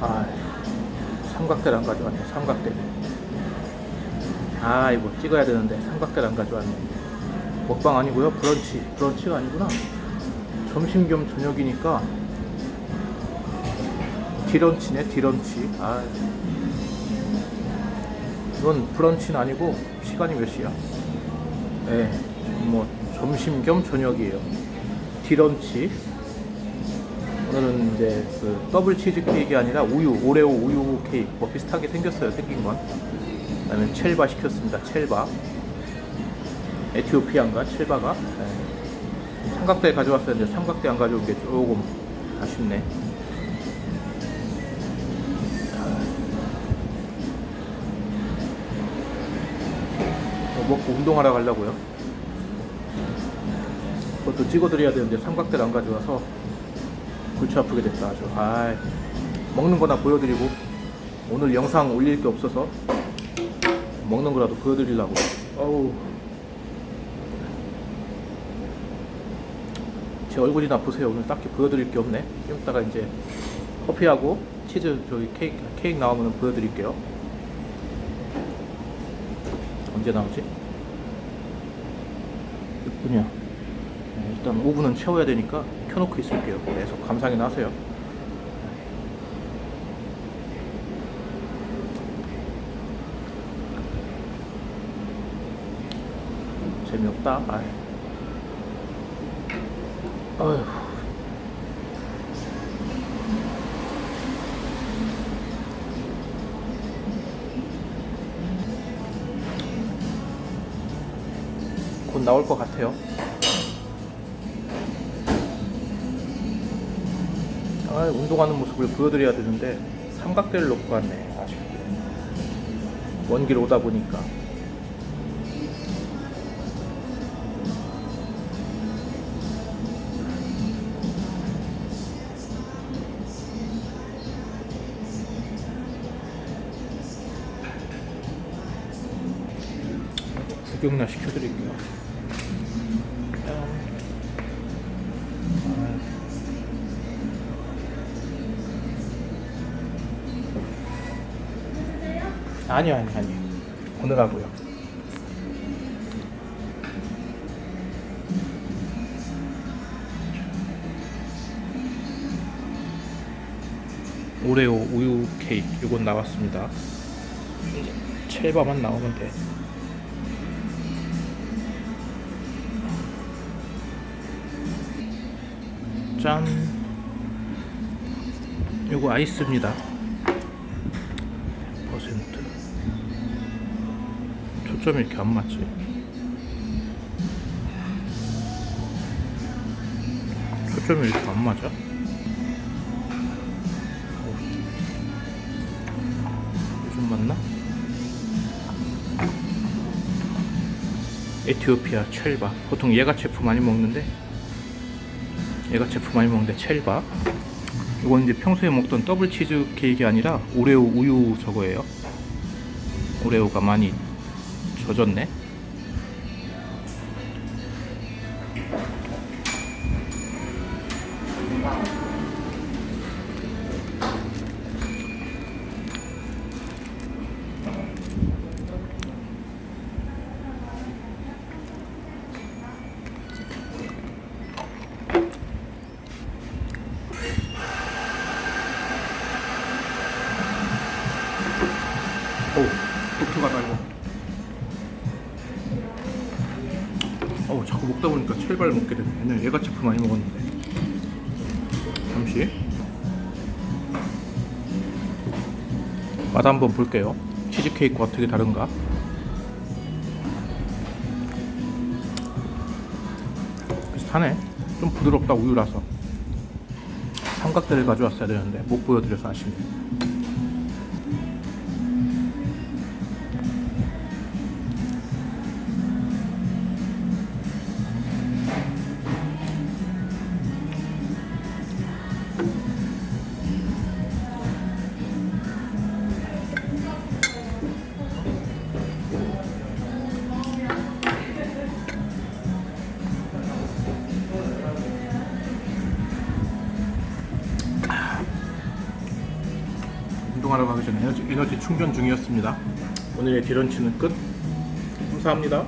아, 삼각대를 안 가져왔네. 삼각대. 아, 이거 찍어야 되는데 삼각대를 안 가져왔네. 먹방 아니고요. 브런치. 브런치가 아니구나. 점심 겸 저녁이니까 디런치네. 디런치. 아, 이건 브런치는 아니고 시간이 몇 시야? 예, 뭐 점심 겸 저녁이에요. 디런치. 오늘은 이제 그 더블 치즈 케이크가 아니라 우유, 오레오 우유 케이크 뭐 비슷하게 생겼어요. 생긴 건. 그다음에 첼바 시켰습니다. 첼바. 에티오피아인가 첼바가. 예. 삼각대 가져왔어야 했는데 삼각대 안 가져온 게 조금 아쉽네. 어, 먹고 운동하러 가려고요. 그것도 찍어드려야 되는데 삼각대를 안 가져와서 골치 아프게 됐다 아주. 아, 먹는 거나 보여드리고 오늘 영상 올릴 게 없어서 먹는 거라도 보여드리려고. 어우. 제 얼굴이나 보세요. 오늘 딱히 보여드릴 게 없네. 좀 이따가 이제 커피하고 치즈 저기 케이크, 케이크 나오면 보여드릴게요. 언제 나오지? 6분이야. 네, 일단 5분은 채워야 되니까 켜놓고 있을게요. 계속 감상이나 하세요. 재미없다. 아이. 어휴. 곧 나올 것 같아요. 아, 운동하는 모습을 보여드려야 되는데 삼각대를 놓고 갔네. 아쉽게. 먼 길 오다 보니까. 구경나 시켜드릴게요. 아. 아니요, 아니요, 아니요. 오늘 하고요. 오레오 우유 케이크 이건 나왔습니다. 이제 첼바만 나오면 돼. 짠. 요거 아이스입니다. 초점이 이렇게 안 맞지? 초점이 이렇게 안 맞아? 어. 요즘 맞나? 에티오피아 첼바 보통 얘가 제품 많이 먹는데 얘가 제품 많이 먹는데 첼바 이건 이제 평소에 먹던 더블 치즈 케이크가 아니라 오레오 우유 저거예요 오레오가 많이 젖었네. 어우 독특하다 어우 자꾸 먹다 보니까 철발 먹게 되네. 옛날에 얘가 제품 많이 먹었는데. 잠시. 맛 한번 볼게요. 치즈케이크와 어떻게 다른가? 비슷하네. 좀 부드럽다 우유라서. 삼각대를 가져왔어야 되는데 못 보여드려서 아쉽네 운동하러 가기 전에 에너지, 충전 중이었습니다. 오늘의 디런치는 끝. 감사합니다.